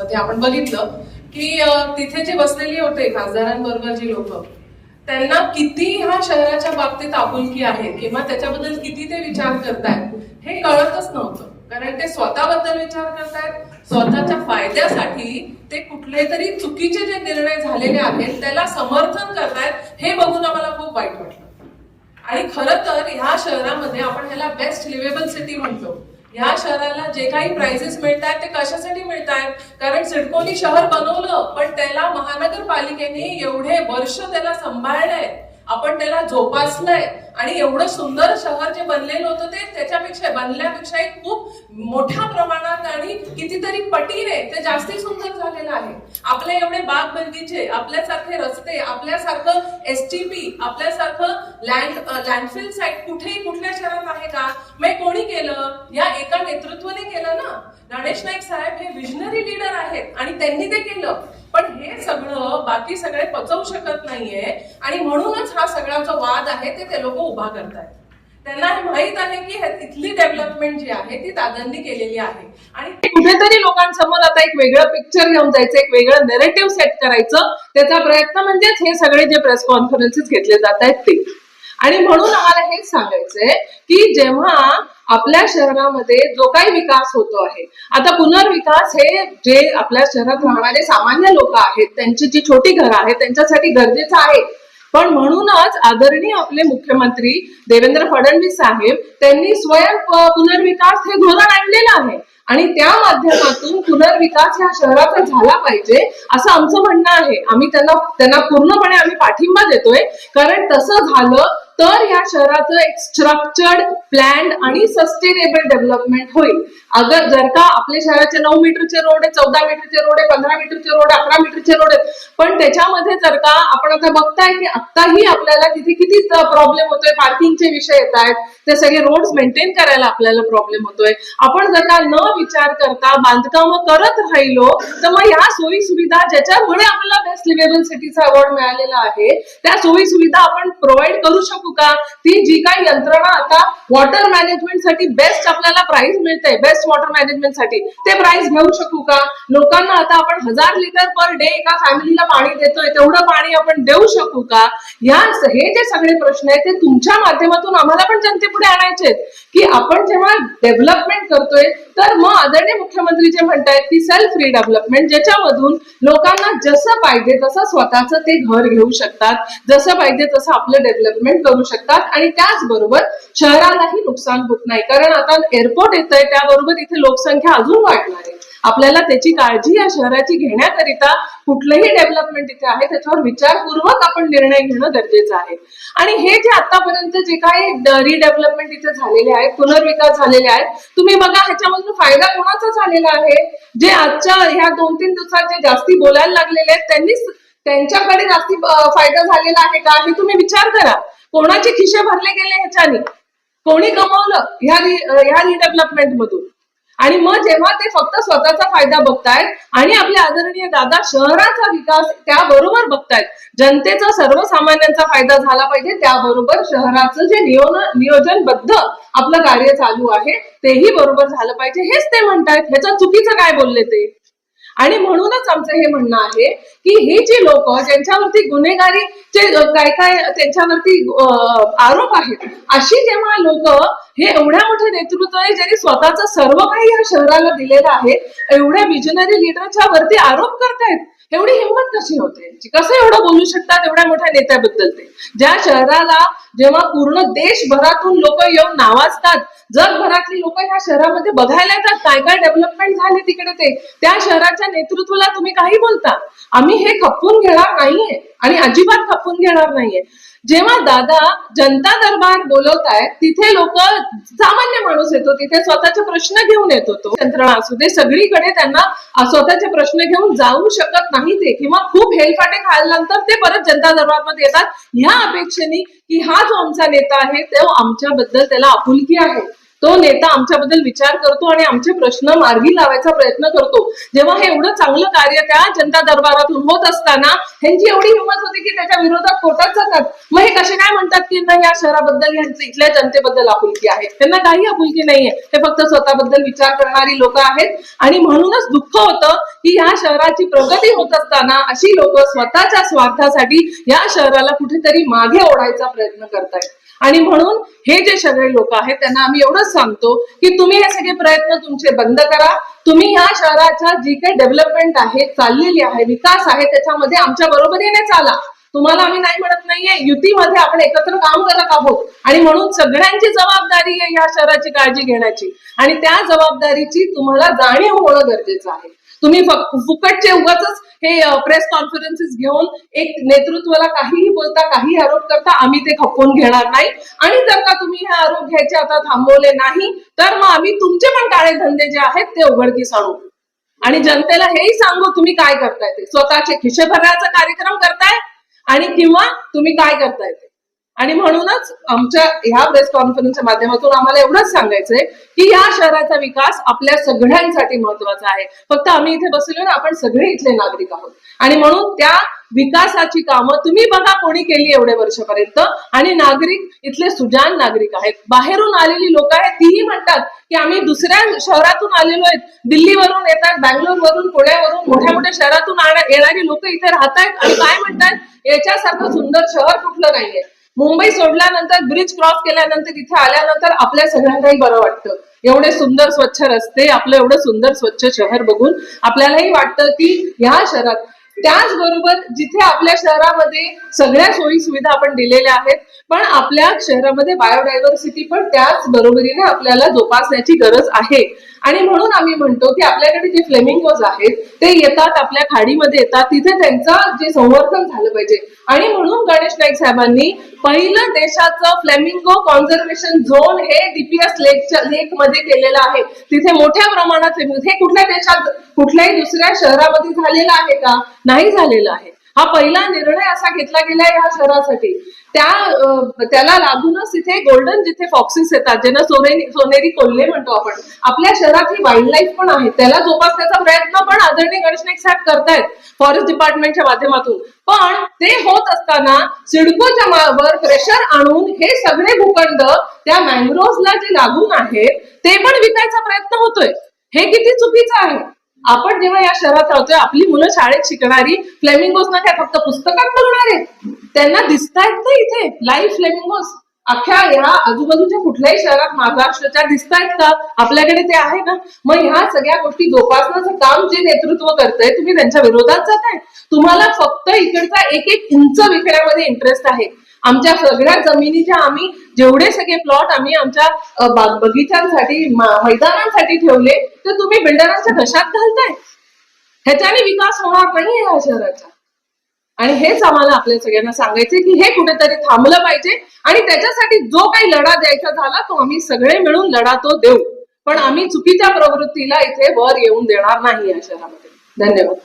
मध्ये आपण बघितलं की तिथे जे बसलेले होते खासदारांबरोबर जी लोक त्यांना किती ह्या शहराच्या बाबतीत आपुलकी आहे किंवा त्याच्याबद्दल किती ते विचार करतायत हे कळतच नव्हतं. कारण ते स्वतःबद्दल विचार करतायत स्वतःच्या फायद्यासाठी ते कुठले तरी चुकीचे जे निर्णय झालेले आहेत त्याला समर्थन करतायत हे बघून आम्हाला खूप वाईट वाटलं. आणि खरं तर ह्या शहरामध्ये आपण ह्याला बेस्ट लिव्हेबल सिटी म्हणतो. ह्या शहराला जे काही प्राइजेस मिळत आहेत ते कशासाठी मिळत आहेत कारण सिडकोनी शहर बनवलं पण त्याला महानगरपालिकेने एवढे वर्ष त्याला सांभाळलंय. आपण त्याला जोपासलंय. आणि एवढं सुंदर शहर जे बनलेलं होतं ते त्याच्यापेक्षा बनल्यापेक्षाही खूप मोठ्या प्रमाणात आणि कितीतरी पटीने ते जास्ती सुंदर झालेलं आहे. आपले एवढे बाग बगीचे आपल्यासारखे रस्ते आपल्यासारखं एस टी पी आपल्यासारखं लँड लँडफिल साईट कुठेही कुठल्या शहरात आहे का? मग कोणी केलं? या एका नेतृत्वाने केलं ना? गणेश नाईक साहेब हे विजनरी लीडर आहेत आणि त्यांनी ते केलं. पण हे सगळं बाकी सगळे पचवू शकत नाहीये आणि म्हणूनच हा सगळा जो वाद आहे ते ते लोक उभा करतायत. त्यांना हे माहीत आहे की इथली डेव्हलपमेंट जी आहे ती दादांनी केलेली आहे. आणि कुठेतरी लोकांसमोर आता एक वेगळं पिक्चर घेऊन जायचं एक वेगळं नेरेटिव्ह सेट करायचं. त्याचा प्रयत्न म्हणजेच हे सगळे जे प्रेस कॉन्फरन्सेस घेतले जात आहेत ते. आणि म्हणून आम्हाला हेच सांगायचंय की जेव्हा आपल्या शहरामध्ये जो काही विकास होतो आहे. आता पुनर्विकास हे जे आपल्या शहरात राहणारे सामान्य लोक आहेत त्यांची जी छोटी घरं आहेत त्यांच्यासाठी गरजेचं आहे. पण म्हणूनच आदरणीय आपले मुख्यमंत्री देवेंद्र फडणवीस साहेब त्यांनी स्वयं पुनर्विकास हे धोरण आणलेलं आहे. आणि त्या माध्यमातून पुनर्विकास ह्या शहराचा झाला पाहिजे असं आमचं म्हणणं आहे. आम्ही त्यांना त्यांना पूर्णपणे आम्ही पाठिंबा देतोय. कारण तसं झालं तर ह्या शहराचं एक स्ट्रक्चर्ड प्लॅन आणि सस्टेनेबल डेव्हलपमेंट होईल. अगर जर का आपल्या शहराचे नऊ मीटरचे रोड आहे चौदा मीटरचे रोड आहे पंधरा मीटरचे रोड आहे अकरा मीटरचे रोड आहेत पण त्याच्यामध्ये जर का आपण आता बघताय की आत्ताही आपल्याला तिथे किती प्रॉब्लेम होतोय पार्किंगचे विषय येत आहेत ते सगळे रोड मेंटेन करायला आपल्याला प्रॉब्लेम होतोय. आपण जर का न विचार करता बांधकाम करत राहिलो तर मग ह्या सोयी सुविधा ज्याच्यामुळे आपल्याला बेस्ट लिव्हेबल सिटीचा अवॉर्ड मिळालेला आहे त्या सोयी सुविधा आपण प्रोव्हाइड करू शकू का? ती जी काही यंत्रणा आता वॉटर मॅनेजमेंटसाठी बेस्ट आपल्याला प्राइस मिळते बेस्ट वॉटर मॅनेजमेंटसाठी. ते प्राइस घेऊ शकू का? लोकांना आता आपण हजार लिटर पर डे एका फॅमिलीला पाणी देतोय तेवढं पाणी आपण देऊ शकू का? या हे जे सगळे प्रश्न आहेत ते तुमच्या माध्यमातून आम्हाला पण जनतेपुढे आणायचे आहेत. की आपण जेव्हा डेव्हलपमेंट करतोय तर मग आदरणीय मुख्यमंत्री जे म्हणतायत की सेल्फ फ्री डेव्हलपमेंट ज्याच्यामधून लोकांना जसं पाहिजे तसं स्वतःचं ते घर घेऊ शकतात. जसं पाहिजे तसं आपलं डेव्हलपमेंट करू शकतात आणि त्याचबरोबर शहरालाही नुकसान होत नाही. कारण आता एअरपोर्ट येत आहे त्याबरोबर इथे लोकसंख्या अजून वाढणार आहे. आपल्याला त्याची काळजी या शहराची घेण्याकरिता कुठलंही डेव्हलपमेंट इथे आहे त्याच्यावर विचारपूर्वक आपण निर्णय घेणं गरजेचं आहे. आणि हे जे आतापर्यंत जे काही रिडेव्हलपमेंट इथे झालेले आहेत पुनर्विकास झालेले आहेत तुम्ही बघा ह्याच्यामधून फायदा कोणाचा झालेला आहे? जे आजच्या ह्या दोन तीन दिवसात जे जास्ती बोलायला लागलेले आहेत त्यांनीच त्यांच्याकडे जास्ती फायदा झालेला आहे का? हे तुम्ही विचार करा. कोणाचे खिशे भरले गेले ह्याच्याने? कोणी कमवलं? ह्या ह्या रिडेव्हलपमेंट मधून. आणि मग जेव्हा ते फक्त स्वतःचा फायदा बघतायत आणि आपले आदरणीय दादा शहराचा विकास त्याबरोबर बघतायत जनतेचा सर्वसामान्यांचा फायदा झाला पाहिजे त्याबरोबर शहराचं जे नियोन नियोजनबद्ध आपलं कार्य चालू आहे तेही बरोबर झालं पाहिजे. हेच ते म्हणतायत. ह्याचं चुकीचं काय बोलले ते? आणि म्हणूनच आमचं हे म्हणणं आहे की हे जे लोक ज्यांच्यावरती गुन्हेगारी जे काय काय त्यांच्यावरती आरोप आहेत अशी जेव्हा लोक हे एवढ्या मोठे नेतृत्व आहे ज्यांनी स्वतःचं सर्व काही या शहराला दिलेलं आहे एवढ्या विजनरी लिडरच्या वरती आरोप करतायत एवढी हिंमत कशी होते? कसं एवढं बोलू शकतात एवढ्या मोठ्या नेत्याबद्दल ते? ज्या शहराला जेव्हा पूर्ण देशभरातून लोक येऊन नावाजतात जगभरातली लोक ह्या शहरामध्ये बघायला येतात काय काय डेव्हलपमेंट झाले तिकडे ते त्या शहराच्या नेतृत्वाला तुम्ही काही बोलता? आम्ही हे खपवून घेणार नाहीये आणि अजिबात खपवून घेणार नाहीये. जेव्हा दादा जनता दरबार बोलवतायत तिथे लोक सामान्य माणूस येतो तिथे स्वतःचे प्रश्न घेऊन येतो तो यंत्रणा असू दे सगळीकडे त्यांना स्वतःचे प्रश्न घेऊन जाऊ शकत नाही ते किंवा खूप हेलफाटे खाल्ल्यानंतर ते परत जनता दरबारमध्ये येतात. ह्या अपेक्षेने की हा जो आमचा नेता आहे तो आमच्याबद्दल त्याला आपुलकी आहे. तो नेता आमच्याबद्दल विचार करतो आणि आमचे प्रश्न मार्गी लावायचा प्रयत्न करतो. जेव्हा हे एवढं चांगलं कार्य त्या जनता दरबारातून होत असताना ह्यांची एवढी हिंमत होती की त्याच्या विरोधात कोर्टात जातात. मग हे कसे काय म्हणतात की ना या शहराबद्दल यांचं इथल्या जनतेबद्दल आपुलकी आहे. त्यांना काही आपुलकी नाहीये. ते फक्त स्वतःबद्दल विचार करणारी लोक आहेत. आणि म्हणूनच दुःख होतं की या शहराची प्रगती होत असताना अशी लोक स्वतःच्या स्वार्थासाठी या शहराला कुठेतरी मागे ओढायचा प्रयत्न करतायत. आणि म्हणून हे जे सगळे लोक आहेत त्यांना आम्ही एवढंच सांगतो की तुम्ही हे सगळे प्रयत्न तुमचे बंद करा. तुम्ही या शहराच्या जी काही डेव्हलपमेंट आहे चाललेली आहे विकास आहे त्याच्यामध्ये आमच्या बरोबरीने चाला. तुम्हाला आम्ही नाही म्हणत नाहीये युतीमध्ये आपण एकत्र काम करत आहोत. आणि म्हणून सगळ्यांची जबाबदारी आहे या शहराची काळजी घेण्याची. आणि त्या जबाबदारीची तुम्हाला जाणीव होणं गरजेचं आहे. तुम्ही फुकटचे उगाच हे प्रेस कॉन्फरन्सेस घेऊन एक नेतृत्वाला काहीही बोलता काही आरोप करता आम्ही ते खपवून घेणार नाही. आणि जर का तुम्ही हे आरोप घ्यायचे आता थांबवले नाही तर मग आम्ही तुमचे पण काळे धंदे जे आहेत ते उघडकीस आणू. आणि जनतेला हेही सांगू तुम्ही काय करताय ते? स्वतःचे खिशे भरण्याचा कार्यक्रम करताय आणि किंवा तुम्ही काय करताय ते? आणि म्हणूनच आमच्या ह्या प्रेस कॉन्फरन्सच्या माध्यमातून आम्हाला एवढंच सांगायचंय की या शहराचा विकास आपल्या सगळ्यांसाठी महत्त्वाचा आहे. फक्त आम्ही इथे बसलो ना आपण सगळे इथले नागरिक आहोत. आणि म्हणून त्या विकासाची कामं तुम्ही बघा कोणी केली एवढे वर्षपर्यंत. आणि नागरिक इथले सुजान नागरिक आहेत. बाहेरून आलेली लोक आहेत तीही म्हणतात की आम्ही दुसऱ्या शहरातून आलेलो आहेत. दिल्लीवरून येतात बँगलोरवरून पुण्यावरून मोठ्या मोठ्या शहरातून येणारी लोक इथे राहत आहेत आणि काय म्हणतात याच्यासारखं सुंदर शहर कुठलं नाहीये. मुंबई सोडल्यानंतर ब्रिज क्रॉस केल्यानंतर इथे आल्यानंतर आपल्या सगळ्यांनाही बरं वाटतं. एवढे सुंदर स्वच्छ रस्ते आपलं एवढं सुंदर स्वच्छ शहर बघून आपल्यालाही वाटतं की ह्या शहरात त्याचबरोबर जिथे आपल्या शहरामध्ये सगळ्या सोयी सुविधा आपण दिलेल्या आहेत पण आपल्या शहरामध्ये बायोडायव्हर्सिटी पण त्याच बरोबरीने आपल्याला जोपासण्याची गरज आहे. आणि म्हणून आम्ही म्हणतो की आपल्याकडे जे फ्लेमिंगोज आहेत ते येतात आपल्या खाडीमध्ये येतात तिथे त्यांचा जे संवर्धन झालं पाहिजे. आणि म्हणून गणेश नाईक साहेबांनी पहिलं देशाचं फ्लेमिंगो कॉन्झर्वेशन झोन हे डीपीएस लेकच्या लेकमध्ये केलेलं आहे. तिथे मोठ्या प्रमाणात हे कुठल्या देशात कुठल्याही दुसऱ्या शहरामध्ये झालेलं आहे का? नाही झालेलं आहे. हा पहिला निर्णय असा घेतला गेला या शहरासाठी. त्या त्याला लागूनच तिथे गोल्डन जिथे फॉक्सेस येतात ज्यांना सोनेरी सोनेरी कोल्हे म्हणतो आपण आपल्या शहरात ही वाईल्ड लाईफ पण आहे. त्याला जोपासण्याचा प्रयत्न पण आदरणीय गणेश नाईक साहेब करतायत फॉरेस्ट डिपार्टमेंटच्या माध्यमातून. पण ते होत असताना सिडकोच्या वर प्रेशर आणून हे सगळे भूखंड त्या मँग्रोव्हला जे लागून आहेत ते पण विकायचा प्रयत्न होतोय. हे किती चुकीचं आहे? आपण जेव्हा या शहरात राहतोय आपली मुलं शाळेत शिकणारी फ्लेमिंगोज ना काय फक्त पुस्तकात बघणार आहेत? त्यांना दिसतायत ना इथे? Live flamingos? अख्ख्या ह्या आजूबाजूच्या कुठल्याही शहरात महाराष्ट्राच्या दिसतायत का? आपल्याकडे ते आहे ना मग ह्या सगळ्या गोष्टी जोपासण्याचं काम जे नेतृत्व करतंय तुम्ही त्यांच्या विरोधात जाताय. तुम्हाला फक्त इकडचा एक एक इंच विकण्यामध्ये इंटरेस्ट आहे. आमच्या सगळ्या जमिनीच्या आम्ही जेवढे सगळे प्लॉट आम्ही आमच्या बाग बगीचांसाठी मैदानांसाठी ठेवले तर तुम्ही बिल्डरांच्या घशात घालताय. ह्याच्याने विकास होणार नाही या शहराचा. आणि हेच आम्हाला आपल्या सगळ्यांना सांगायचे की हे कुठेतरी थांबलं पाहिजे आणि त्याच्यासाठी जो काही लढा द्यायचा झाला तो आम्ही सगळे मिळून लढा तो देऊ. पण आम्ही चुकीच्या प्रवृत्तीला इथे वर येऊन देणार नाही या शहरामध्ये. धन्यवाद.